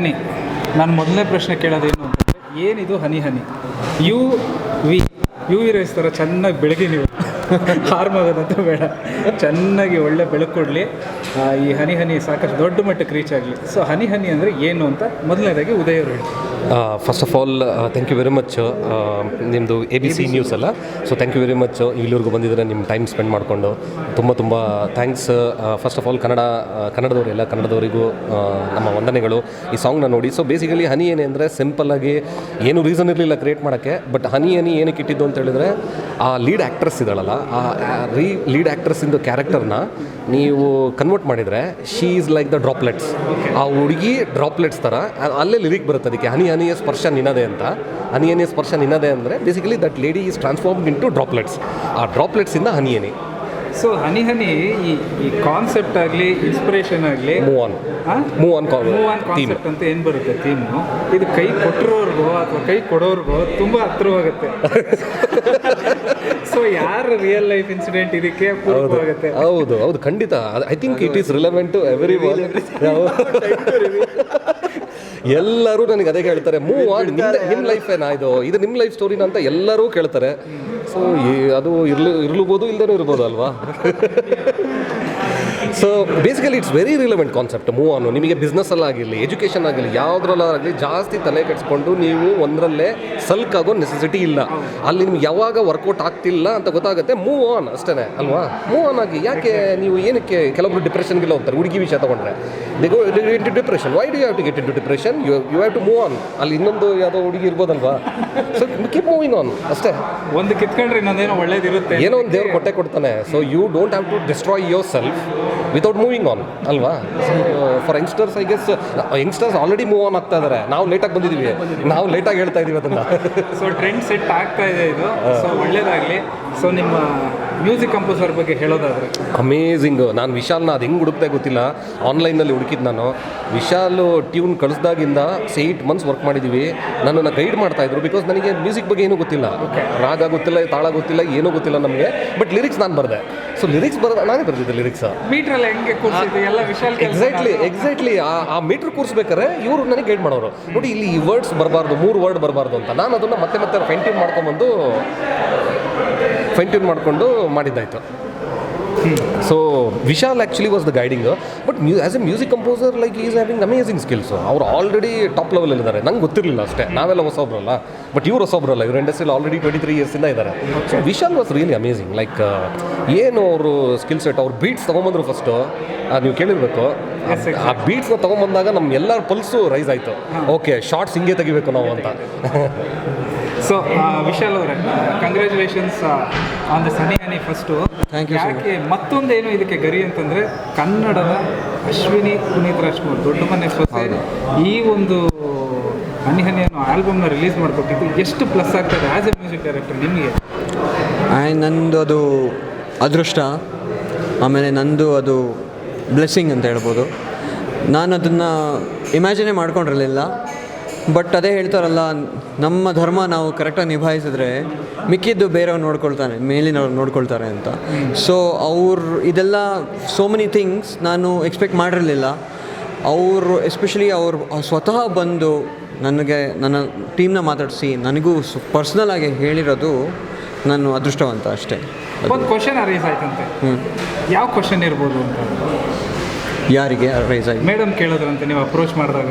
ಹನಿ. ನಾನು ಮೊದಲನೇ ಪ್ರಶ್ನೆ ಕೇಳೋದೇನು ಅಂತಂದರೆ, ಏನಿದು ಹನಿ ಹನಿ? U V. U V rice ಥರ ಚೆನ್ನಾಗಿ ಬೆಳಗ್ಗೆ ನೀವು. ಹಾರ್ಮಾಗೋದಂತ ಬೇಡ. ಚೆನ್ನಾಗಿ ಒಳ್ಳೆ ಬೆಳಕು ಕೊಡಲಿ. ಈ ಹನಿ ಹನಿ ಸಾಕಷ್ಟು ದೊಡ್ಡ ಮಟ್ಟಕ್ಕೆ ರೀಚ್ ಆಗಲಿ. ಸೊ ಹನಿ ಹನಿ ಅಂದರೆ ಏನು ಅಂತ ಮೊದಲನೇದಾಗಿ ಉದಯವರು ಹೇಳಿ first of all thank you very much ನಿಮ್ಮದು ಎ ಬಿ ಸಿ ನ್ಯೂಸ್ ಅಲ್ಲ? So thank you very much ಇಲ್ಲಿವರೆಗೂ ಬಂದಿದ್ರೆ ನಿಮ್ಮ ಟೈಮ್ ಸ್ಪೆಂಡ್ ಮಾಡಿಕೊಂಡು. ತುಂಬ ತುಂಬ thanks first of all Kannada ಆ, ಕನ್ನಡದವರೆಲ್ಲ ಕನ್ನಡದವರಿಗೂ ನಮ್ಮ ವಂದನೆಗಳು. ಈ ಸಾಂಗ್ನ ನೋಡಿ. ಸೊ ಬೇಸಿಕಲಿ ಹನಿ ಏನೇ ಅಂದರೆ ಸಿಂಪಲ್ಲಾಗಿ ಏನು ರೀಸನ್ ಇರಲಿಲ್ಲ ಕ್ರಿಯೇಟ್ ಮಾಡೋಕ್ಕೆ ಬಟ್ ಹನಿ ಹನಿ ಏನಕ್ಕೆ ಇಟ್ಟಿದ್ದು ಅಂತ ಹೇಳಿದ್ರೆ ಆ ಲೀಡ್ ಆ್ಯಕ್ಟ್ರೆಸ್ ಇದ್ದಾಳಲ್ಲ ಆ ರೀ ಲೀಡ್ ಆ್ಯಕ್ಟ್ರೆಸ್ಸಿಂದು ಕ್ಯಾರೆಕ್ಟರ್ನ ನೀವು ಕನ್ವರ್ಟ್ ಮಾಡಿದರೆ she is like the droplets ಆ ಹುಡುಗಿ ಡ್ರಾಪ್ಲೆಟ್ಸ್ ಥರ ಅಲ್ಲೇ ಲಿರಿಕ್ ಬರುತ್ತೆ ಅದಕ್ಕೆ. ಹನಿ ಹನಿಯ ಸ್ಪರ್ಶ ನಿನ್ನದೆ ಅಂತ. ಹನಿ ಅನಿಯ ಸ್ಪರ್ಶ ನಿನ್ನದೆ ಅಂದರೆ basically that lady is transformed into droplets ಆ ಡ್ರಾಪ್ಲೆಟ್ಸಿಂದ ಹನಿ ಹನಿ ಸೊ ಹನಿ ಹನಿ ಈ ಈ ಕಾನ್ಸೆಪ್ಟ್ ಆಗಲಿ ಇನ್ಸ್ಪಿರೇಷನ್ ಆಗಲಿ move on move on move on concept ಅಂತ ಏನು ಬರುತ್ತೆ ಥೀಮು ಇದು ಕೈ ಕೊಟ್ಟಿರೋರ್ಗೋ ಅಥವಾ ಕೈ ಕೊಡೋರ್ಗೋ ತುಂಬ ಹತ್ರವಾಗುತ್ತೆ. ಸೊ ಯಾರು ರಿಯಲ್ ಲೈಫ್ ಇನ್ಸಿಡೆಂಟ್ ಇದಕ್ಕೆ ಆಗುತ್ತೆ ಹೌದು. ಹೌದು ಖಂಡಿತ. I think it is relevant to every ಎಲ್ಲರೂ ನನಗೆ ಅದೇ ಹೇಳ್ತಾರೆ ಮೂವ್ ಆನ್ ನಿಮ್ಮ ಲೈಫ್ ಏನಾ ಇದು? ಇದು ನಿಮ್ಮ ಲೈಫ್ ಸ್ಟೋರಿನ ಅಂತ ಎಲ್ಲರೂ ಕೇಳ್ತಾರೆ. ಸೊ ಅದು ಇರ್ಲಿ ಇರ್ಲೂಬೋದು ಇಲ್ಲದೇ ಇರ್ಬೋದು ಅಲ್ವಾ so basically it's very relevant concept move on ನಿಮಗೆ ಬಿಸ್ನೆಸ್ಸಲ್ಲಾಗಿರಲಿ ಎಜುಕೇಷನ್ ಆಗಿರಲಿ ಯಾವುದ್ರಲ್ಲಾಗಲಿ ಜಾಸ್ತಿ ತಲೆ ಕೆಡಿಸ್ಕೊಂಡು ನೀವು ಒಂದರಲ್ಲೇ ಸಲ್ಕ್ ಆಗೋ ನೆಸೆಸಿಟಿ ಇಲ್ಲ. ಅಲ್ಲಿ ನಿಮ್ಗೆ ಯಾವಾಗ ವರ್ಕೌಟ್ ಆಗ್ತಿಲ್ಲ ಅಂತ ಗೊತ್ತಾಗುತ್ತೆ ಮೂವ್ ಆನ್ ಅಷ್ಟೇ ಅಲ್ವಾ? ಮೂವ್ ಆನ್ ಆಗಿ ಯಾಕೆ ನೀವು ಏನಕ್ಕೆ ಕೆಲವೊಬ್ರು ಡಿಪ್ರೆಷನ್ಗೆಲ್ಲ ಹೋಗ್ತಾರೆ ಹುಡುಗಿ ವಿಷಯ ತಗೊಂಡ್ರೆ? Into depression why do have to get into depression you you have to move on ಅಲ್ಲಿ ಇನ್ನೊಂದು ಯಾವುದೋ ಹುಡುಗಿ ಇರ್ಬೋದಲ್ವಾ? ಸೊ ಕೀಪ್ ಮೂವಿಂಗ್ ಆನ್ ಅಷ್ಟೇ. ಒಂದು ಕಿತ್ಕೊಂಡ್ರೆ ಇನ್ನೊಂದೇನೋ ಒಳ್ಳೇದಿರುತ್ತೆ. ಏನೋ ಒಂದು ದೇವ್ರು ಕೊಟ್ಟೆ ಕೊಡ್ತಾನೆ. So you don't have to destroy yourself without moving on ಅಲ್ವಾ? For youngsters I guess youngsters already move on ಆಗ್ತಾ ಇದ್ದಾರೆ ನಾವು ಲೇಟಾಗಿ ಬಂದಿದ್ದೀವಿ ನಾವು ಲೇಟಾಗಿ ಹೇಳ್ತಾ ಇದೀವಿ ಅದನ್ನು. ಸೊ ಟ್ರೆಂಡ್ ಸೆಟ್ ಆಗ್ತಾ ಇದೆ ಇದು. ಸೊ ಒಳ್ಳೇದಾಗಲಿ. ಸೊ ನಿಮ್ಮ ಮ್ಯೂಸಿಕ್ ಕಂಪೋಸರ್ ಬಗ್ಗೆ ಹೇಳೋದಾದರೆ? ಅಮೇಝಿಂಗ್ ನಾನು ವಿಶಾಲ್ನ ಅದು ಹೆಂಗೆ ಹುಡುಕ್ತಾ ಗೊತ್ತಿಲ್ಲ. ಆನ್ಲೈನಲ್ಲಿ ಹುಡುಕಿದ್ದು ನಾನು. ವಿಶಾಲ್ ಟ್ಯೂನ್ ಕಳಿಸ್ದಾಗಿಂದ ಏಯ್ಟ್ ಮಂತ್ಸ್ ವರ್ಕ್ ಮಾಡಿದ್ದೀವಿ ನನ್ನನ್ನು ಗೈಡ್ ಮಾಡ್ತಾ ಇದ್ರು ಬಿಕಾಸ್ ನನಗೆ ಮ್ಯೂಸಿಕ್ ಬಗ್ಗೆ ಏನೂ ಗೊತ್ತಿಲ್ಲ. ರಾಗ ಗೊತ್ತಿಲ್ಲ ತಾಳ ಗೊತ್ತಿಲ್ಲ ಏನೂ ಗೊತ್ತಿಲ್ಲ ನಮಗೆ. ಬಟ್ ಲಿರಿಕ್ಸ್ ನಾನು ಬರೆದೆ. ಸೊ ಲಿರಿಕ್ಸ್ ಬರೆದ ನಾನೇ ಬರೆದಿದ್ದೆ ಲಿರಿಕ್ಸ್ ಮೀಟ್ರಲ್ಲಿ ಹೆಂಗೆ ಕೂರಿಸಿದ್ದು? ಎಲ್ಲ ವಿಶಾಲ್ ಎಕ್ಸಾಕ್ಟ್ಲಿ ಎಕ್ಸಾಕ್ಟ್ಲಿ ಆ ಮೀಟ್ರ್ ಕೂರಿಸ್ಬೇಕಾರೆ ಇವರು ನನಗೆ ಗೈಡ್ ಮಾಡೋರು. ನೋಡಿ ಇಲ್ಲಿ ಈ ವರ್ಡ್ಸ್ ಬರಬಾರ್ದು ಮೂರು ವರ್ಡ್ ಬರಬಾರ್ದು ಅಂತ. ನಾನು ಅದನ್ನು ಮತ್ತೆ ಮತ್ತೆ ಫೈನ್ ಟ್ಯೂನ್ ಮಾಡ್ಕೊಂಬಂದು ಫೈನ್ ಟ್ಯೂನ್ ಮಾಡಿಕೊಂಡು ಮಾಡಿದ್ದಾಯಿತು. So Vishal actually was the guiding but mu as a music composer like is having amazing skills ಅವ್ರು ಆಲ್ರೆಡಿ ಟಾಪ್ ಲೆವೆಲಲ್ಲಿ ಇದ್ದಾರೆ. ನಂಗೆ ಗೊತ್ತಿರಲಿಲ್ಲ ಅಷ್ಟೇ. ನಾವೆಲ್ಲ ಹೊಸೊಬ್ರಲ್ಲ ಬಟ್ ಇವರು ಹೊಸೊಬ್ರಲ್ಲ. ಇವ್ರು ಇಂಡಸ್ಟ್ರಿಯಲ್ಲಿ ಆಲ್ರೆಡಿ ಟ್ವೆಂಟಿ ತ್ರೀ ಇಯರ್ಸಿಂದ ಇದ್ದಾರೆ. So Vishal was really amazing like ಏನು ಅವರು ಸ್ಕಿಲ್ ಸೆಟ್ ಅವ್ರ ಬೀಟ್ಸ್ ತೊಗೊಂಬಂದ್ರು ಫಸ್ಟು ನೀವು ಕೇಳಿರ್ಬೇಕು. ಆ ಬೀಟ್ಸ್ನ ತೊಗೊಂಬಂದಾಗ ನಮ್ಮ ಎಲ್ಲರ ಪಲ್ಸು ರೈಸ್ ಆಯಿತು. ಓಕೆ ಶಾರ್ಟ್ಸ್ ಹಿಂಗೆ ತೆಗಿಬೇಕು ನಾವು ಅಂತ. ಸೊ ವಿಶಾಲ್ ಅವರೇ congratulations on the Sunny honey first thank you ಯಾಕೆ ಮತ್ತೊಂದೇನು ಇದಕ್ಕೆ ಗರಿ ಅಂತಂದರೆ ಕನ್ನಡದ ಅಶ್ವಿನಿ ಪುನೀತ್ ರಾಜ್ಕುಮಾರ್ ದೊಡ್ಡ ಮನೆ ಸೊಸೆ. ಈ ಒಂದು ಹನಿ ಹನಿ ಅನ್ನೋ ಆಲ್ಬಮ್ನ ರಿಲೀಸ್ ಮಾಡಿಕೊಟ್ಟಿದ್ದು ಎಷ್ಟು ಪ್ಲಸ್ ಆಗ್ತದೆ ಆ್ಯಸ್ ಎ ಮ್ಯೂಸಿಕ್ ಡೈರೆಕ್ಟರ್ ನಿಮಗೆ? ಆ್ಯಂಡ್ ನಂದು ಅದು ಅದೃಷ್ಟ. ಆಮೇಲೆ ನಂದು ಅದು ಬ್ಲೆಸ್ಸಿಂಗ್ ಅಂತ ಹೇಳ್ಬೋದು. ನಾನು ಅದನ್ನು ಇಮ್ಯಾಜಿನೇ ಮಾಡ್ಕೊಂಡಿರಲಿಲ್ಲ. ಬಟ್ ಅದೇ ಹೇಳ್ತಾರಲ್ಲ ನಮ್ಮ ಧರ್ಮ ನಾವು ಕರೆಕ್ಟಾಗಿ ನಿಭಾಯಿಸಿದ್ರೆ ಮಿಕ್ಕಿದ್ದು ಬೇರೆಯವ್ರು ನೋಡ್ಕೊಳ್ತಾನೆ ಮೇಲಿನವ್ರು ನೋಡ್ಕೊಳ್ತಾರೆ ಅಂತ. ಸೊ ಅವ್ರು ಇದೆಲ್ಲ ಸೋ ಮೆನಿ ಥಿಂಗ್ಸ್ ನಾನು ಎಕ್ಸ್ಪೆಕ್ಟ್ ಮಾಡಿರಲಿಲ್ಲ. ಅವರು ಎಸ್ಪೆಷಲಿ ಅವರು ಸ್ವತಃ ಬಂದು ನನಗೆ ನನ್ನ ಟೀಮ್ನ ಮಾತಾಡಿಸಿ ನನಗೂ ಪರ್ಸ್ನಲ್ ಆಗಿ ಹೇಳಿರೋದು ನಾನು ಅದೃಷ್ಟವಂತ ಅಷ್ಟೇ. ಒಂದು ಕ್ವಶನ್ ಅರೈಸ್ ಆಯ್ತಂತೆ. ಯಾವ ಕ್ವಶನ್ ಇರ್ಬೋದು ಅಂತ? ಯಾರಿಗೆ ರೈಸ್ ಆಯ್ತು? ಮೇಡಮ್ ಕೇಳಿದ್ರಂತೆ ನೀವು ಅಪ್ರೋಚ್ ಮಾಡಿದಾಗ.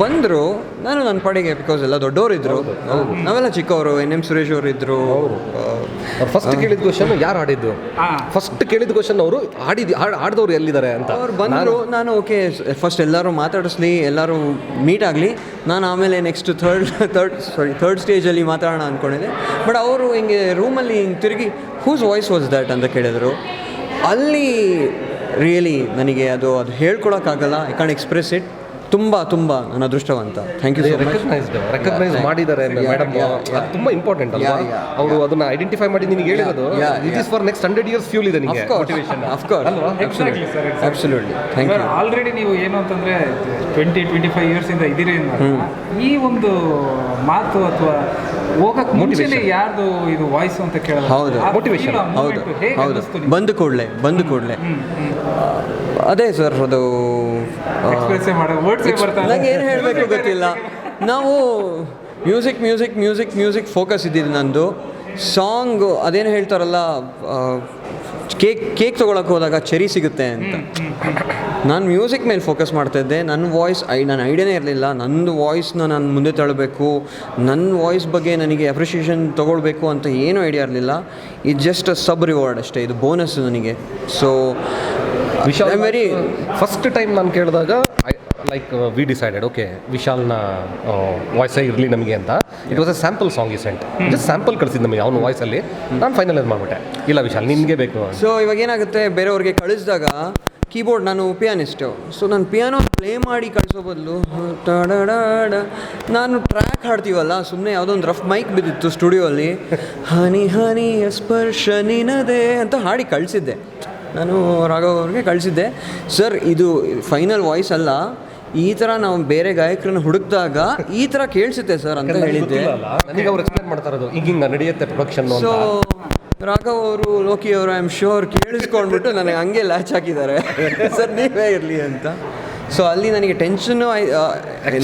ಬಂದರು ನಾನು ನನ್ನ ಪಾಡಿಗೆ ಬಿಕಾಸ್ ಎಲ್ಲ ದೊಡ್ಡವರು ಇದ್ರು ನಾವೆಲ್ಲ ಚಿಕ್ಕವರು ಎನ್ ಎಂ ಸುರೇಶ್ ಅವರು ಇದ್ದರು ಫಸ್ಟ್ ಕೇಳಿದ ಕ್ವಶನ್ ಯಾರು ಆಡಿದ್ದು ಫಸ್ಟ್ ಕೇಳಿದ ಕ್ವಶನ್ ಅವರು ಆಡಿದ ಆಡಿದವ್ರು ಎಲ್ಲಿದ್ದಾರೆ ಅಂತ? ಅವ್ರು ಬಂದರು ನಾನು ಓಕೆ ಫಸ್ಟ್ ಎಲ್ಲರೂ ಮಾತಾಡಿಸ್ಲಿ ಎಲ್ಲರೂ ಮೀಟ್ ಆಗಲಿ. ನಾನು ಆಮೇಲೆ ನೆಕ್ಸ್ಟ್ ಥರ್ಡ್ ಥರ್ಡ್ ಸಾರಿ ಥರ್ಡ್ ಸ್ಟೇಜಲ್ಲಿ ಮಾತಾಡೋಣ ಅಂದ್ಕೊಂಡಿದ್ದೆ ಬಟ್ ಅವರು ಹಿಂಗೆ ರೂಮಲ್ಲಿ ಹಿಂಗೆ ತಿರುಗಿ ಹೂಸ್ ವಾಯ್ಸ್ ವಾಸ್ ದ್ಯಾಟ್ ಅಂತ ಕೇಳಿದರು. ಅಲ್ಲಿ ರಿಯಲಿ ನನಗೆ ಅದು ಅದು ಹೇಳ್ಕೊಳಕ್ಕಾಗಲ್ಲ. ಐ ಕಾನ್ ಎಕ್ಸ್ಪ್ರೆಸ್ ಇಟ್ ತುಂಬ ತುಂಬ ನನ್ನ ಅದೃಷ್ಟವಂತ thank you so much recognized recognize ಮಾಡಿದ್ದಾರೆ ಮೇಡಮ್ ಅದು ತುಂಬಾ ಇಂಪಾರ್ಟೆಂಟ್ ಅಲ್ವಾ. ಅವರು ಅದನ್ನ ಐಡೆಂಟಿಫೈ ಮಾಡಿ ನಿಮಗೆ ಹೇಳಿರೋದು. It is for next hundred years fuel ಇದೆ ನಿಮಗೆ motivation of course. Absolutely thank you already ನೀವು ಏನು ಅಂತಂದ್ರೆ ಟ್ವೆಂಟಿ ಟ್ವೆಂಟಿ ಫೈವ್ ಇಂದ ಇದ್ದೀರಿ ಈ ಒಂದು ಮಾತು ಅಥವಾ ಹೋಗಕ್ಕೆ ಮುಂಚೆನೇ ಯಾರ್ದು ಇದು ವಾಯ್ಸ್ ಅಂತ ಕೇಳೋದು? ಹೌದು. ಆ ಹೌದು. ಹೌದು. ಬಂದು ಕೂಡಲೇ ಬಂದು ಕೂಡಲೇ. ಅದೇ ಸರ್ ಅದು ನನಗೆ ಏನು ಹೇಳಬೇಕು ಗೊತ್ತಿಲ್ಲ. ನಾವು music music music music focus ಇದ್ದಿದ್ದು ನಂದು. ಸಾಂಗ್ ಅದೇನು ಹೇಳ್ತಾರಲ್ಲ ಕೇಕ್ ಕೇಕ್ ತೊಗೊಳಕ್ಕೆ ಹೋದಾಗ ಚೆರಿ ಸಿಗುತ್ತೆ ಅಂತ. ನಾನು ಮ್ಯೂಸಿಕ್ ಮೇಲೆ ಫೋಕಸ್ ಮಾಡ್ತಾಯಿದ್ದೆ ನನ್ನ ವಾಯ್ಸ್ ಐ ನನ್ನ ಐಡಿಯಾನೇ ಇರಲಿಲ್ಲ. ನಂದು ವಾಯ್ಸ್ನ ನಾನು ಮುಂದೆ ತಳ್ಳಬೇಕು ನನ್ನ ವಾಯ್ಸ್ ಬಗ್ಗೆ ನನಗೆ ಅಪ್ರಿಷಿಯೇಷನ್ ತೊಗೊಳ್ಬೇಕು ಅಂತ ಏನೂ ಐಡಿಯಾ ಇರಲಿಲ್ಲ. ಇದು ಜಸ್ಟ್ ಸಬ್ ರಿವಾರ್ಡ್ ಅಷ್ಟೇ. ಇದು ಬೋನಸ್ ನನಗೆ. So Vishal very first time ನಾನು ಕೇಳಿದಾಗ ಲೈಕ್ ವಿ ಡಿಸೈಡೆಡ್ ಓಕೆ ವಿಶಾಲ್ನ ವಾಯ್ಸೇ ಇರಲಿ ನಮಗೆ ಅಂತ. It was a sample song ಈ ಸೆಂಟ್ ಜಸ್ಟ್ ಸ್ಯಾಂಪಲ್ ಕಳಿಸಿದ್ದು ನಮಗೆ ಅವ್ನ ವಾಯ್ಸಲ್ಲಿ ನಾನು ಫೈನಲೈಸ್ ಮಾಡಿಬಿಟ್ಟೆ. ಇಲ್ಲ ವಿಶಾಲ್ ನಿಮಗೆ ಬೇಕು. ಸೊ ಇವಾಗ ಏನಾಗುತ್ತೆ ಬೇರೆಯವ್ರಿಗೆ ಕಳಿಸಿದಾಗ ಕೀಬೋರ್ಡ್ ನಾನು ಪಿಯಾನಿಸ್ಟು ಸೊ ನಾನು ಪಿಯಾನೋ ಪ್ಲೇ ಮಾಡಿ ಕಳಿಸೋ ಬದಲು ನಾನು ಟ್ರ್ಯಾಕ್ ಹಾಡ್ತೀವಲ್ಲ ಸುಮ್ಮನೆ ಯಾವುದೋ ಒಂದು ರಫ್ ಮೈಕ್ ಬಿದ್ದಿತ್ತು ಸ್ಟುಡಿಯೋಲ್ಲಿ ಹನಿ ಹನಿ ಸ್ಪರ್ಶ ನಿನದೆ ಅಂತ ಹಾಡಿ ಕಳಿಸಿದ್ದೆ. ನಾನು ರಾಘವ್ ಅವ್ರಿಗೆ ಕಳಿಸಿದ್ದೆ. ಸರ್ ಇದು ಫೈನಲ್ ವಾಯ್ಸ್ ಅಲ್ಲ. ಈ ಥರ ನಾವು ಬೇರೆ ಗಾಯಕರನ್ನ ಹುಡುಕಿದಾಗ ಈ ಥರ ಕೇಳಿಸುತ್ತೆ ಸರ್ ಅಂತ ಹೇಳಿದ್ದೆ. ನನಗೆ ಅವ್ರು ಎಕ್ಸ್ಪ್ಲೇನ್ ಹಿಂಗೆ ನಡೆಯುತ್ತೆ ಪ್ರೊಡಕ್ಷನ್ ಸೊ ಅಂತ ರಾಘವ್ ಅವರು ಲೋಕಿ ಅವರು ಐ ಆಮ್ ಶೋರ್ ಕೇಳಿಸ್ಕೊಂಡ್ಬಿಟ್ಟು ನನಗೆ ಹಂಗೆ ಲ್ಯಾಚ್ ಹಾಕಿದ್ದಾರೆ. ಸರ್ ನೀವೇ ಇರಲಿ ಅಂತ. ಸೊ ಅಲ್ಲಿ ನನಗೆ ಟೆನ್ಷನ್ನು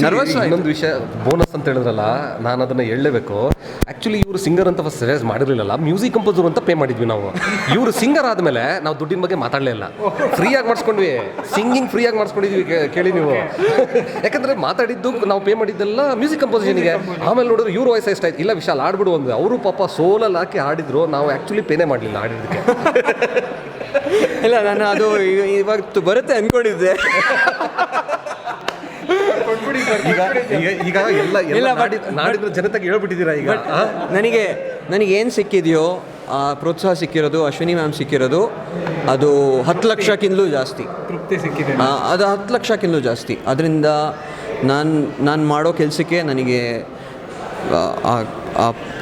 ನರ್ವಸ್ ಇನ್ನೊಂದು ವಿಷಯ ಬೋನಸ್ ಅಂತ ಹೇಳಿದ್ರಲ್ಲ ನಾನು ಅದನ್ನು ಹೇಳಲೇಬೇಕು. ಆ್ಯಕ್ಚುಲಿ ಇವರು ಸಿಂಗರ್ ಅಂತ ಫಸ್ಟ್ ಸಜೆಸ್ಟ್ ಮಾಡಿರಲಿಲ್ಲ ಮ್ಯೂಸಿಕ್ ಕಂಪೋಸರ್ ಅಂತ ಪೇ ಮಾಡಿದ್ವಿ ನಾವು. ಇವರು ಸಿಂಗರ್ ಆದಮೇಲೆ ನಾವು ದುಡ್ಡಿನ ಬಗ್ಗೆ ಮಾತಾಡಲೇ ಇಲ್ಲ. ಫ್ರೀಯಾಗಿ ಮಾಡಿಸ್ಕೊಂಡ್ವಿ. ಸಿಂಗಿಂಗ್ ಫ್ರೀಯಾಗಿ ಮಾಡಿಸ್ಕೊಂಡಿದ್ವಿ ಕೇಳಿ ನೀವು. ಯಾಕಂದರೆ ಮಾತಾಡಿದ್ದು ನಾವು ಪೇ ಮಾಡಿದ್ದೆಲ್ಲ ಮ್ಯೂಸಿಕ್ ಕಂಪೋಸಿಷನ್ಗೆ ಆಮೇಲೆ ನೋಡಿದ್ರೆ ಇವ್ರ ವಾಯ್ಸ್ ಎಷ್ಟಾಯ್ತು ಇಲ್ಲ ವಿಶಾಲ್ ಆಡ್ಬಿಡು ಒಂದು ಅವರು ಪಾಪ ಸೋಲಲ್ಲಿ ಹಾಕಿ ಆಡಿದ್ರು ನಾವು ಆ್ಯಕ್ಚುಲಿ ಪೇನೇ ಮಾಡಲಿಲ್ಲ ಹಾಡಿದ್ದಕ್ಕೆ ಇಲ್ಲ ನಾನು ಅದು ಇವ- ಇವಾಗ ಬರುತ್ತೆ ಅನ್ಕೊಂಡಿದ್ದೆ. ಈಗ ಈಗ- ಈಗ ಎಲ್ಲ ಎಲ್ಲ ಇಲ್ಲ, but- ನಾಡಿ- ನಾಡಿದ್ದು ಜನತೆಗೆ ಹೇಳ್ಬಿಟ್ಟಿದ್ದೀರಾ ಈಗ ಆ? ನನಗೆ ನನಗೆ ಏನು ಸಿಕ್ಕಿದೆಯೋ ಆ ಪ್ರೋತ್ಸಾಹ ಸಿಕ್ಕಿರೋದು ಅಶ್ವಿನಿ ಮ್ಯಾಮ್ ಸಿಕ್ಕಿರೋದು ಅದು ಹತ್ತು ಲಕ್ಷಕ್ಕಿಂತಲೂ ಜಾಸ್ತಿ. ತೃಪ್ತಿ ಸಿಕ್ಕಿದೆ. ಆ, ಅದು ಹತ್ತು ಲಕ್ಷಕ್ಕಿಂತಲೂ ಜಾಸ್ತಿ. ಅದರಿಂದ ನಾನು ನಾನು ಮಾಡೋ ಕೆಲಸಕ್ಕೆ ನನಗೆ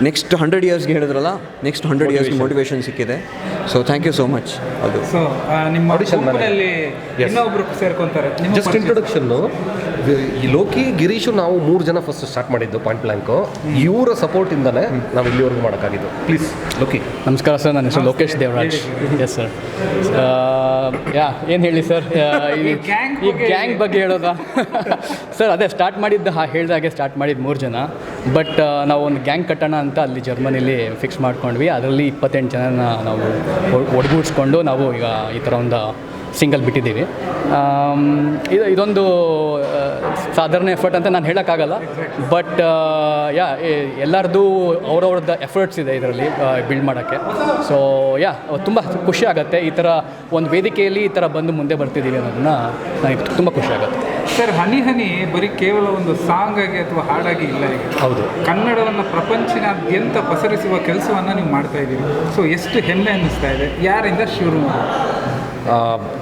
ನೆಕ್ಸ್ಟ್ ಹಂಡ್ರೆಡ್ ಇಯರ್ಸ್ಗೆ ಹೇಳಿದ್ರಲ್ಲ ನೆಕ್ಸ್ಟ್ ಹಂಡ್ರೆಡ್ ಇಯರ್ಸ್ಗೆ ಮೋಟಿವೇಶನ್ ಸಿಕ್ಕಿದೆ. So thank you so much ಅದು. ಸೊ ನಿಮ್ಮ ಇನ್ನೊಬ್ರು ಸೇರ್ಕೊಂತಾರೆ. ನಿಮ್ಮ ಜಸ್ಟ್. ಇಂಟ್ರೊಡಕ್ಷನ್ನು ಈ ಲೋಕಿ ಗಿರೀಶು ನಾವು ಮೂರು ಜನ ಫಸ್ಟ್ ಸ್ಟಾರ್ಟ್ ಮಾಡಿದ್ದು ಪಾಯಿಂಟ್ ಬ್ಲ್ಯಾಂಕು ಇವರ ಸಪೋರ್ಟಿಂದಲೇ ನಾವು ಇಲ್ಲಿವರೆಗೂ ಮಾಡೋಕ್ಕಾಗಿದ್ದು. ಪ್ಲೀಸ್ ಲೋಕಿ ನಮಸ್ಕಾರ ಸರ್ ನನ್ನ ಹೆಸರು Lokesh Devaraj. Yes sir yeah ಏನು ಹೇಳಿ ಸರ್? ಈ gang ಈ ಗ್ಯಾಂಗ್ ಬಗ್ಗೆ ಹೇಳೋದಾ? ಸರ್ ಅದೇ ಸ್ಟಾರ್ಟ್ ಮಾಡಿದ್ದು ಹಾ ಹಾಗೆ ಸ್ಟಾರ್ಟ್ ಮಾಡಿದ್ದು ಮೂರು ಜನ. ಬಟ್ ನಾವು ಒಂದು ಗ್ಯಾಂಗ್ ಕಟ್ಟೋಣ ಅಂತ ಅಲ್ಲಿ ಜರ್ಮನಿಲಿ ಫಿಕ್ಸ್ ಮಾಡ್ಕೊಂಡ್ವಿ. ಅದರಲ್ಲಿ ಇಪ್ಪತ್ತೆಂಟು ಜನನ ನಾವು ಒಡಗೂಡಿಸ್ಕೊಂಡು ನಾವು ಈಗ ಈ ಥರ ಒಂದು ಸಿಂಗಲ್ ಬಿಟ್ಟಿದ್ದೀವಿ. ಇದು ಇದೊಂದು ಸಾಧಾರಣ ಎಫರ್ಟ್ ಅಂತ ನಾನು ಹೇಳೋಕ್ಕಾಗಲ್ಲ. ಬಟ್ ಯಾ ಎಲ್ಲರದ್ದು ಅವ್ರವ್ರದ್ದು ಎಫರ್ಟ್ಸ್ ಇದೆ ಇದರಲ್ಲಿ ಬಿಲ್ಡ್ ಮಾಡೋಕ್ಕೆ. ಸೊ ಯಾ ತುಂಬ ಖುಷಿ ಆಗುತ್ತೆ. ಈ ಥರ ಒಂದು ವೇದಿಕೆಯಲ್ಲಿ ಈ ಥರ ಬಂದು ಮುಂದೆ ಬರ್ತಿದ್ದೀವಿ ಅನ್ನೋದನ್ನ ನನಗೆ ತುಂಬ ಖುಷಿ ಆಗುತ್ತೆ. ಸರ್ ಹನಿ ಹನಿ ಬರೀ ಕೇವಲ ಒಂದು ಸಾಂಗ್ ಆಗಿ ಅಥವಾ ಹಾಡಾಗಿ ಇಲ್ಲ ಈಗ. ಹೌದು. ಕನ್ನಡವನ್ನು ಪ್ರಪಂಚನಾದ್ಯಂತ ಪಸರಿಸುವ ಕೆಲಸವನ್ನು ನೀವು ಮಾಡ್ತಾ ಇದ್ದೀರಿ. ಸೊ ಎಷ್ಟು ಹೆಮ್ಮೆ ಅನ್ನಿಸ್ತಾ ಇದೆ. ಯಾರಿಂದ ಶುರು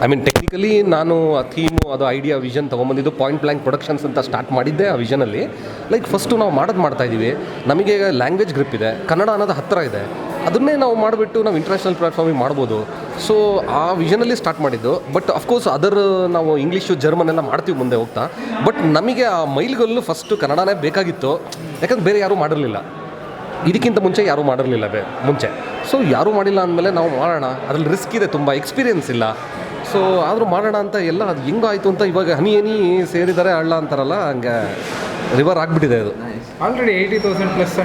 ಐ ಮೀನ್ ಟೆಕ್ನಿಕಲಿ ನಾನು ಆ ಥೀಮು ಅದು ಐಡಿಯಾ ವಿಷನ್ ತೊಗೊಂಬಂದಿದ್ದು ಪಾಯಿಂಟ್ ಬ್ಲ್ಯಾಂಕ್ ಪ್ರೊಡಕ್ಷನ್ಸ್ ಅಂತ ಸ್ಟಾರ್ಟ್ ಮಾಡಿದ್ದೆ ಆ ವಿಷನಲ್ಲಿ ಲೈಕ್ ಫಸ್ಟು ನಾವು ಮಾಡೋದು ಮಾಡ್ತಾ ಇದ್ದೀವಿ ನಮಗೆ ಲ್ಯಾಂಗ್ವೇಜ್ ಗ್ರಿಪ್ ಇದೆ. ಕನ್ನಡ ಅನ್ನೋದು ಹತ್ತಿರ ಇದೆ. ಅದನ್ನೇ ನಾವು ಮಾಡಿಬಿಟ್ಟು ನಾವು ಇಂಟರ್ನ್ಯಾಷನಲ್ ಪ್ಲಾಟ್ಫಾರ್ಮಿಗೆ ಮಾಡ್ಬೋದು. ಸೊ ಆ ವಿಷನಲ್ಲಿ ಸ್ಟಾರ್ಟ್ ಮಾಡಿದ್ದು. ಬಟ್ ಅಫ್ಕೋರ್ಸ್ ಅದರ್ ನಾವು ಇಂಗ್ಲೀಷು ಜರ್ಮನ್ ಎಲ್ಲ ಮಾಡ್ತೀವಿ ಮುಂದೆ ಹೋಗ್ತಾ. ಬಟ್ ನಮಗೆ ಆ ಮೈಲ್ಗಲ್ಲು ಫಸ್ಟು ಕನ್ನಡನೇ ಬೇಕಾಗಿತ್ತು. ಯಾಕಂದ್ರೆ ಬೇರೆ ಯಾರೂ ಮಾಡಿರಲಿಲ್ಲ. ಇದಕ್ಕಿಂತ ಮುಂಚೆ ಯಾರೂ ಮಾಡಿರಲಿಲ್ಲ ಬೇ ಮುಂಚೆ. ಸೊ ಯಾರೂ ಮಾಡಿಲ್ಲ ಅಂದಮೇಲೆ ನಾವು ಮಾಡೋಣ. ಅದ್ರಲ್ಲಿ ರಿಸ್ಕ್ ಇದೆ ತುಂಬ ಎಕ್ಸ್ಪೀರಿಯೆನ್ಸ್ ಇಲ್ಲ. ಸೊ ಆದರೂ ಮಾಡೋಣ ಅಂತ ಎಲ್ಲ ಅದು ಹೆಂಗಾಯಿತು ಅಂತ ಇವಾಗ ಹನಿ ಹನಿ ಸೇರಿದರೆ ಅಳ್ಳ ಅಂತಾರಲ್ಲ ಹಂಗೆ ರಿವರ್ ಆಗಿಬಿಟ್ಟಿದೆ ಅದು. Already eighty thousand plus.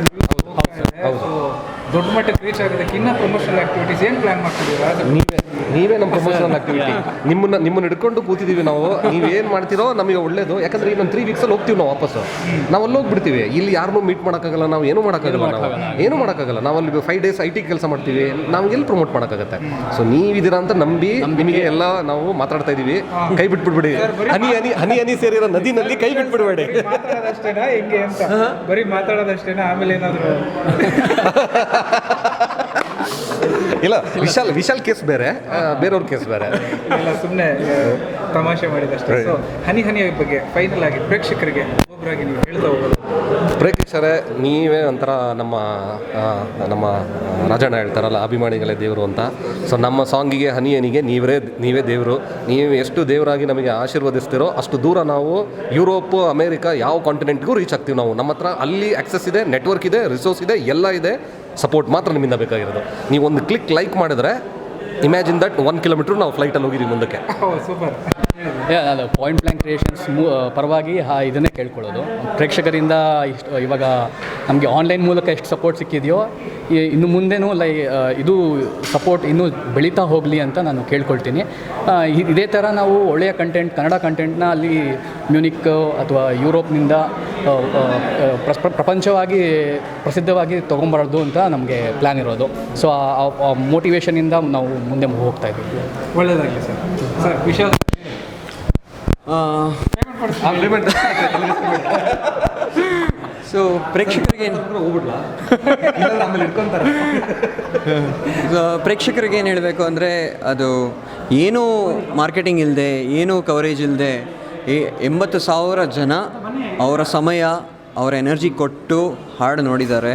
ದೊಡ್ಡ ಮಟ್ಟಕ್ಕೆ ರೀಚ್ ಆಗೋದಕ್ಕೆ ಇನ್ನೂ ಪ್ರಮೋಷನಲ್ ಆಕ್ಟಿವಿಟೀಸ್ ಏನು ಪ್ಲ್ಯಾನ್ ಮಾಡ್ತಿದ್ದೀರಾ? ನೀವೇ ನೀವೇ ನಮ್ಮ ಪ್ರಮೋಷನಲ್ ಆಕ್ಟಿವಿಟಿ ನಿಮ್ಮನ್ನ ನಿಮ್ಮನ್ನ ಹಿಡ್ಕೊಂಡು ಕೂತಿದ್ದೀವಿ ನಾವು. ನೀವೇನು ಮಾಡ್ತೀರೋ ನಮಗೆ ಒಳ್ಳೇದು. ಯಾಕಂದ್ರೆ ಇನ್ನೊಂದು ತ್ರೀ ವೀಕ್ಸಲ್ಲಿ ಹೋಗ್ತೀವಿ ನಾವು ವಾಪಸ್ ನಾವು ಅಲ್ಲಿ ಹೋಗ್ಬಿಡ್ತೀವಿ. ಇಲ್ಲಿ ಯಾರನ್ನೂ ಮೀಟ್ ಮಾಡೋಕ್ಕಾಗಲ್ಲ. ನಾವು ಏನೂ ಮಾಡೋಕ್ಕಾಗಲ್ಲ ನಾವು. ಏನೂ ಮಾಡೋಕ್ಕಾಗಲ್ಲ. ನಾವು ಅಲ್ಲಿ ಫೈವ್ ಡೇಸ್ ಐ ಟಿ ಕೆಲಸ ಮಾಡ್ತೀವಿ. ನಮ್ಗೆ ಎಲ್ಲಿ ಪ್ರಮೋಟ್ ಮಾಡೋಕ್ಕಾಗತ್ತೆ? ಸೊ ನೀವಿದ್ದೀರಾ ಅಂತ ನಂಬಿ ನಿಮಗೆ ಎಲ್ಲ ನಾವು ಮಾತಾಡ್ತಾ ಇದ್ದೀವಿ ಕೈ ಬಿಟ್ಬಿಡ್ಬಿಡಿ. ಹನಿ ಹನಿ ಹನಿ ಹನಿ ಸೇರಿರೋ ನದಿನಲ್ಲಿ ಕೈ ಬಿಟ್ಬಿಡ್ಬೇಡಿ. ಮಾತಾಡೋದಷ್ಟೇನಾ? ಹೆಂಗೆ ಅಂತ? ಬರೀ ಮಾತಾಡೋದಷ್ಟೇನಾ? ಆಮೇಲೆ ಏನಾದರೂ ಇಲ್ಲ ವಿಶಾಲ್ ವಿಶಾಲ್ ಕೇಸ್ ಬೇರೆ ಬೇರೆಯವ್ರ ಕೇಸ್ ಬೇರೆ. ಇಲ್ಲ ಸುಮ್ಮನೆ ತಮಾಷೆ ಮಾಡಿದಷ್ಟೇ. ಸೊ ಹನಿ ಹನಿ ಬಗ್ಗೆ ಫೈನಲ್ ಆಗಿ ಪ್ರೇಕ್ಷಕರಿಗೆ ಒಬ್ಬರಾಗಿ ನೀವು ಹೇಳ್ತಾ ಹೋಗೋದು. ಪ್ರೇಕ್ಷಕರೇ ನೀವೇ ಒಂಥರ ನಮ್ಮ ಆ, ನಮ್ಮ ರಾಜಣ್ಣ ಹೇಳ್ತಾರಲ್ಲ ಅಭಿಮಾನಿಗಳೇ ದೇವರು ಅಂತ. ಸೊ ನಮ್ಮ ಸಾಂಗಿಗೆ ಹನಿ ಹನಿಗೆ ನೀವೇ ನೀವೇ ದೇವರು. ನೀವು ಎಷ್ಟು ದೇವರಾಗಿ ನಮಗೆ ಆಶೀರ್ವದಿಸ್ತೀರೋ ಅಷ್ಟು ದೂರ ನಾವು ಯುರೋಪ್ ಅಮೇರಿಕಾ ಯಾವ ಕಾಂಟಿನೆಂಟ್ಗೂ ರೀಚ್ ಆಗ್ತೀವಿ ನಾವು. ನಮ್ಮ ಹತ್ರ ಅಲ್ಲಿ ಆಕ್ಸೆಸ್ ಇದೆ ನೆಟ್ವರ್ಕ್ ಇದೆ ರಿಸೋರ್ಸ್ ಇದೆ ಎಲ್ಲ ಇದೆ. ಸಪೋರ್ಟ್ ಮಾತ್ರ ನಿಮ್ಮಿಂದ ಬೇಕಾಗಿರೋದು. ನೀವು ಒಂದು ಕ್ಲಿಕ್ ಲೈಕ್ ಮಾಡಿದ್ರೆ ಇಮ್ಯಾಜಿನ್ ದಟ್ ಒನ್ ಕಿಲೋಮೀಟ್ರ್ ನಾವು ಫ್ಲೈಟಲ್ಲಿ ಹೋಗಿದ್ದೀವಿ ಮುಂದಕ್ಕೆ. ಓ ಸೂಪರ್ ಯಾ, ಅದು ಪಾಯಿಂಟ್ ಬ್ಲ್ಯಾಂಕ್ ಕ್ರಿಯೇಷನ್ಸ್ ಮೂ ಪರವಾಗಿ ಇದನ್ನೇ ಕೇಳ್ಕೊಳ್ಳೋದು. ಪ್ರೇಕ್ಷಕರಿಂದ ಇಷ್ಟು ಇವಾಗ ನಮಗೆ ಆನ್ಲೈನ್ ಮೂಲಕ ಎಷ್ಟು ಸಪೋರ್ಟ್ ಸಿಕ್ಕಿದೆಯೋ ಇನ್ನು ಮುಂದೆನೂ ಲೈ ಇದು ಸಪೋರ್ಟ್ ಇನ್ನೂ ಬೆಳೀತಾ ಹೋಗಲಿ ಅಂತ ನಾನು ಕೇಳ್ಕೊಳ್ತೀನಿ. ಇದೇ ಥರ ನಾವು ಒಳ್ಳೆಯ ಕಂಟೆಂಟ್ ಕನ್ನಡ ಕಂಟೆಂಟ್ನ ಅಲ್ಲಿ ಮ್ಯೂನಿಕ್ ಅಥವಾ ಯುರೋಪ್ನಿಂದ ಪ್ರಪಂಚವಾಗಿ ಪ್ರಸಿದ್ಧವಾಗಿ ತೊಗೊಂಬರೋದು ಅಂತ ನಮಗೆ ಪ್ಲ್ಯಾನ್ ಇರೋದು. ಸೊ ಆ ಮೋಟಿವೇಶನಿಂದ ನಾವು ಮುಂದೆ ಹೋಗ್ತಾ ಇದ್ದೀವಿ. ಒಳ್ಳೆಯದಾಗಲಿ ಸರ್. ಸರ್ ವಿಶಾಲ್ ಸೊ ಪ್ರೇಕ್ಷಕರಿಗೆ ಸೊ ಪ್ರೇಕ್ಷಕರಿಗೆ ಏನು ಹೇಳಬೇಕು ಅಂದರೆ ಅದು ಏನೂ ಮಾರ್ಕೆಟಿಂಗ್ ಇಲ್ಲದೆ ಏನೂ ಕವರೇಜ್ ಇಲ್ಲದೆ ಎಂಬತ್ತು ಸಾವಿರ ಜನ ಅವರ ಸಮಯ ಅವರ ಎನರ್ಜಿ ಕೊಟ್ಟು ಹಾಡು ನೋಡಿದ್ದಾರೆ.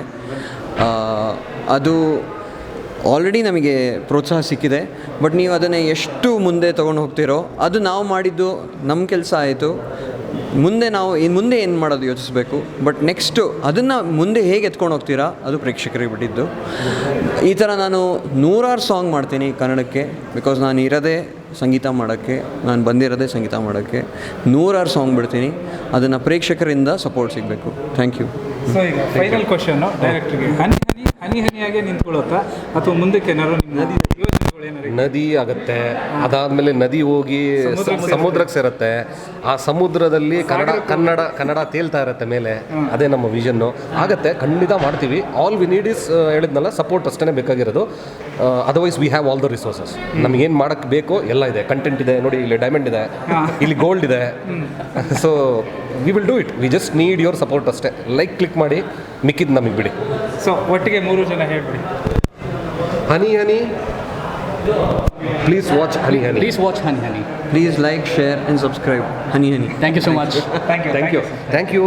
ಅದು ಆಲ್ರೆಡಿ ನಮಗೆ ಪ್ರೋತ್ಸಾಹ ಸಿಕ್ಕಿದೆ. ಬಟ್ ನೀವು ಅದನ್ನು ಎಷ್ಟು ಮುಂದೆ ತೊಗೊಂಡು ಹೋಗ್ತಿರೋ ಅದು ನಾವು ಮಾಡಿದ್ದು ನಮ್ಮ ಕೆಲಸ ಆಯಿತು. ಮುಂದೆ ನಾವು ಇನ್ನು ಮುಂದೆ ಏನು ಮಾಡೋದು ಯೋಚಿಸಬೇಕು? ಬಟ್ ನೆಕ್ಸ್ಟು ಅದನ್ನು ಮುಂದೆ ಹೇಗೆ ಎತ್ಕೊಂಡು ಹೋಗ್ತೀರಾ? ಅದು ಪ್ರೇಕ್ಷಕರಿಗೆ ಬಿಟ್ಟಿದ್ದು. ಈ ಥರ ನಾನು ನೂರಾರು ಸಾಂಗ್ ಮಾಡ್ತೀನಿ ಕನ್ನಡಕ್ಕೆ ಬಿಕಾಸ್ ನಾನು ಇರೋದೇ ಸಂಗೀತ ಮಾಡೋಕ್ಕೆ ನಾನು ಬಂದಿರೋದೇ ಸಂಗೀತ ಮಾಡೋಕ್ಕೆ ನೂರಾರು ಸಾಂಗ್ ಬಿಡ್ತೀನಿ. ಅದನ್ನು ಪ್ರೇಕ್ಷಕರಿಂದ ಸಪೋರ್ಟ್ ಸಿಗಬೇಕು. ಥ್ಯಾಂಕ್ ಯು ಸೊ ಈಗ ಫೈನಲ್ ಕ್ವಶನ್ನು ಡೈರೆಕ್ಟ್ರಿಗೆ ಹನಿ ಹನಿ ಹನಿ ಹನಿಯಾಗೆ ನಿಂತ್ಕೊಳ್ಳುತ್ತಾ? ಅಥವಾ ಮುಂದಕ್ಕೆ ಏನಾದ್ರು ನಿಮ್ಮ ನದಿ ಆಗತ್ತೆ. ಅದಾದ್ಮೇಲೆ ನದಿ ಹೋಗಿ ಸಮುದ್ರಕ್ಕೆ ಸೇರುತ್ತೆ. ಆ ಸಮುದ್ರದಲ್ಲಿ ಕನ್ನಡ ಕನ್ನಡ ಕನ್ನಡ ತೇಲ್ತಾ ಇರುತ್ತೆ ಮೇಲೆ. ಅದೇ ನಮ್ಮ ವಿಷನ್ನು ಆಗತ್ತೆ ಖಂಡಿತ ಮಾಡ್ತೀವಿ. ಆಲ್ ವಿ ನೀಡ್ ಇಸ್ ಹೇಳಿದ್ನಲ್ಲ ಸಪೋರ್ಟ್ ಅಷ್ಟೇ ಬೇಕಾಗಿರೋದು. Otherwise we have all the resources ನಮಗೇನು ಮಾಡೋಕ್ಕೆ ಬೇಕೋ ಎಲ್ಲ ಇದೆ. ಕಂಟೆಂಟ್ ಇದೆ ನೋಡಿ ಇಲ್ಲಿ ಡೈಮಂಡ್ ಇದೆ. ಇಲ್ಲಿ ಗೋಲ್ಡ್ ಇದೆ. So we will do it we just need your support ಅಷ್ಟೇ. ಲೈಕ್ ಕ್ಲಿಕ್ ಮಾಡಿ ಮಿಕ್ಕಿದ್ದು ನಮಗೆ ಬಿಡಿ. ಸೊ ಒಟ್ಟಿಗೆ ಮೂರು ಜನ ಹೇಳ್ಬಿಡಿ. ಹನಿ ಹನಿ. Please watch Honey Honey. Please watch Honey Honey. Please like, share, and subscribe. Honey Honey. Thank you so much. Thank you. Thank, you. Thank you.